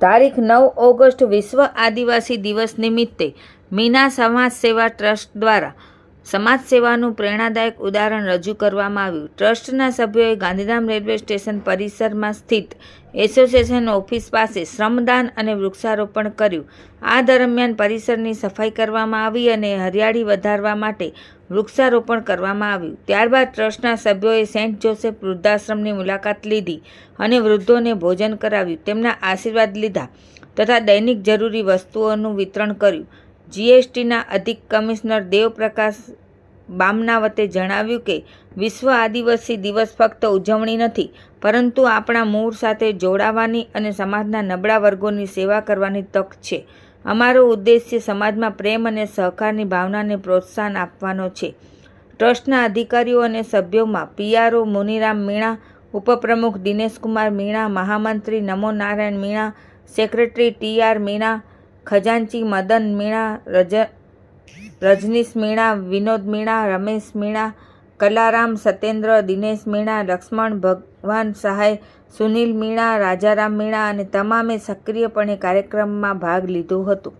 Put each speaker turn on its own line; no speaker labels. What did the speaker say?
તારીખ નવ ઓગસ્ટ વિશ્વ આદિવાસી દિવસ નિમિત્તે મીના સમાજ સેવા ટ્રસ્ટ દ્વારા સમાજ સેવાનું પ્રેરણાદાયક ઉદાહરણ રજૂ કરવામાં આવ્યું. ટ્રસ્ટના સભ્યોએ ગાંધીધામ રેલવે સ્ટેશન પરિસરમાં સ્થિત એસોસિએશન ઓફિસ પાસે શ્રમદાન અને વૃક્ષારોપણ કર્યું. આ દરમિયાન પરિસરની સફાઈ કરવામાં આવી અને હરિયાળી વધારવા માટે વૃક્ષારોપણ કરવામાં આવ્યું. ત્યારબાદ ટ્રસ્ટના સભ્યોએ સેન્ટ જોસેફ વૃદ્ધાશ્રમની મુલાકાત લીધી અને વૃદ્ધોને ભોજન કરાવ્યું. તેમના આશીર્વાદ લીધા તથા દૈનિક જરૂરી વસ્તુઓનું વિતરણ કર્યું. જીએસટીના અધિક કમિશનર દેવપ્રકાશ બામનાવતે જણાવ્યું કે, વિશ્વ આદિવાસી દિવસ ફક્ત ઉજવણી નથી, પરંતુ આપણા મૂળ સાથે જોડાવાની અને સમાજના નબળા વર્ગોની સેવા કરવાની તક છે. અમારો ઉદ્દેશ્ય સમાજમાં પ્રેમ અને સહકારની ભાવનાને પ્રોત્સાહન આપવાનો છે. ટ્રસ્ટના અધિકારીઓ અને સભ્યોમાં પીઆરઓ મુનિરામ મીણા, ઉપપ્રમુખ દિનેશકુમાર મીણા, મહામંત્રી Namo Narayan Meena, secretary T R Meena ખજાનચી, Madan Meena, રજ, રજનીશ મીણા, વિનોદ મીણા, રમેશ મીણા, કલારામ, સત્યેન્દ્ર, દિનેશ મીણા, લક્ષ્મણ, ભગવાન સહાય, સુનિલ મીણા, રાજારામ મીણા અને તમામે સક્રિયપણે કાર્યક્રમમાં ભાગ લીધો હતો.